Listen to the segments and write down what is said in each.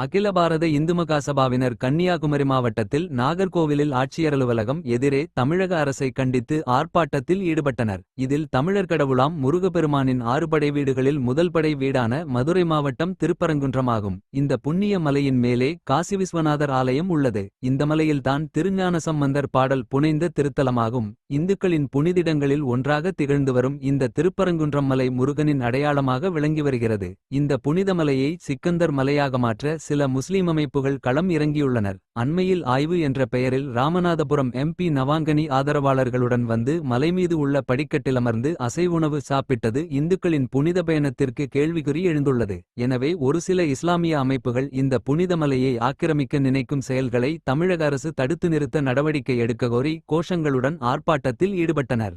அகில பாரத இந்து மகாசபாவினர் கன்னியாகுமரி மாவட்டத்தில் நாகர்கோவிலில் ஆட்சியர் அலுவலகம் எதிரே தமிழக அரசை கண்டித்து ஆர்ப்பாட்டத்தில் ஈடுபட்டனர். இதில் தமிழர் கடவுளாம் முருகப்பெருமானின் ஆறு படை வீடுகளில் முதல் படை வீடான மதுரை மாவட்டம் திருப்பரங்குன்றமாகும். இந்த புண்ணிய மலையின் மேலே காசி விஸ்வநாதர் ஆலயம் உள்ளது. இந்த மலையில்தான் திருஞான சம்பந்தர் பாடல் புனைந்த திருத்தலமாகும். இந்துக்களின் புனிதிடங்களில் ஒன்றாக திகழ்ந்து வரும் இந்த திருப்பரங்குன்றம் மலை முருகனின் அடையாளமாக விளங்கி வருகிறது. இந்த புனித மலையை சிக்கந்தர் மலையாக மாற்ற சில முஸ்லிம் அமைப்புகள் களம் இறங்கியுள்ளனர். அண்மையில் ஆய்வு என்ற பெயரில் ராமநாதபுரம் எம்பி நவாங்கனி ஆதரவாளர்களுடன் வந்து மலைமீது உள்ள படிக்கட்டில் அமர்ந்து அசைவுணவு சாப்பிட்டது இந்துக்களின் புனித பயணத்திற்கு கேள்விக்குறி எழுந்துள்ளது. எனவே ஒரு சில இஸ்லாமிய அமைப்புகள் இந்த புனித மலையை ஆக்கிரமிக்க நினைக்கும் செயல்களை தமிழக அரசு தடுத்து நிறுத்த நடவடிக்கை எடுக்க கோரி கோஷங்களுடன் ஆர்ப்பாட்டத்தில் ஈடுபட்டனர்.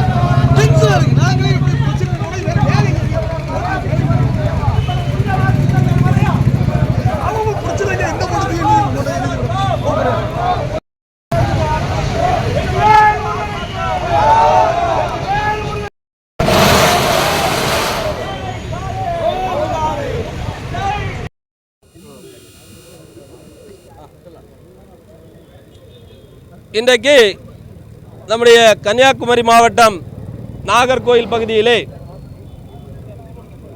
இன்றைக்கு நம்முடைய கன்னியாகுமரி மாவட்டம் நாகர்கோயில் பகுதியிலே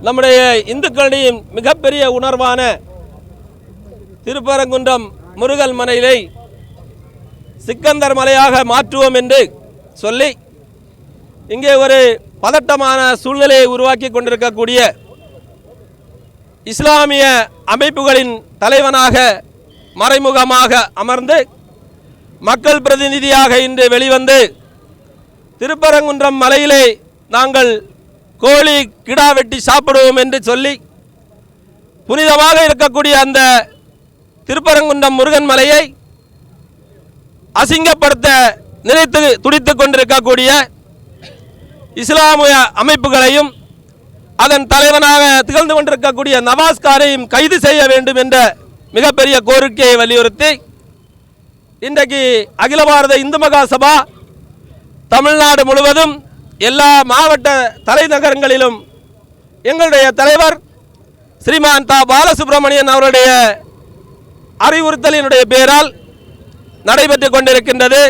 நம்முடைய இந்துக்களின் மிகப்பெரிய உணர்வான திருப்பரங்குன்றம் முருகல் மனையிலே சிக்கந்தர் மலையாக மாற்றுவோம் என்று சொல்லி இங்கே ஒரு பதட்டமான சூழ்நிலையை உருவாக்கி கொண்டிருக்கக்கூடிய இஸ்லாமிய அமைப்புகளின் தலைவனாக மறைமுகமாக அமர்ந்து மக்கள் பிரதிநிதியாக இன்று வெளிவந்து திருப்பரங்குன்றம் மலையிலே நாங்கள் கோழி கிடா வெட்டி சாப்பிடுவோம் என்று சொல்லி புனிதமாக இருக்கக்கூடிய அந்த திருப்பரங்குன்றம் முருகன் மலையை அசிங்கப்படுத்த நினைத்து துடித்து கொண்டிருக்கக்கூடிய இஸ்லாமிய அமைப்புகளையும் அதன் தலைவனாக திகழ்ந்து கொண்டிருக்கக்கூடிய நவாஸ்காரையும் கைது செய்ய வேண்டும் என்ற மிகப்பெரிய கோரிக்கையை வலியுறுத்தி இன்றைக்கு அகில பாரத இந்து மகா சபா தமிழ்நாடு முழுவதும் எல்லா மாவட்ட தலைநகரங்களிலும் எங்களுடைய தலைவர் ஸ்ரீமான் தா பாலசுப்ரமணியன் அவருடைய அறிவுறுத்தலினுடைய பேரால் நடைபெற்று கொண்டிருக்கின்றது.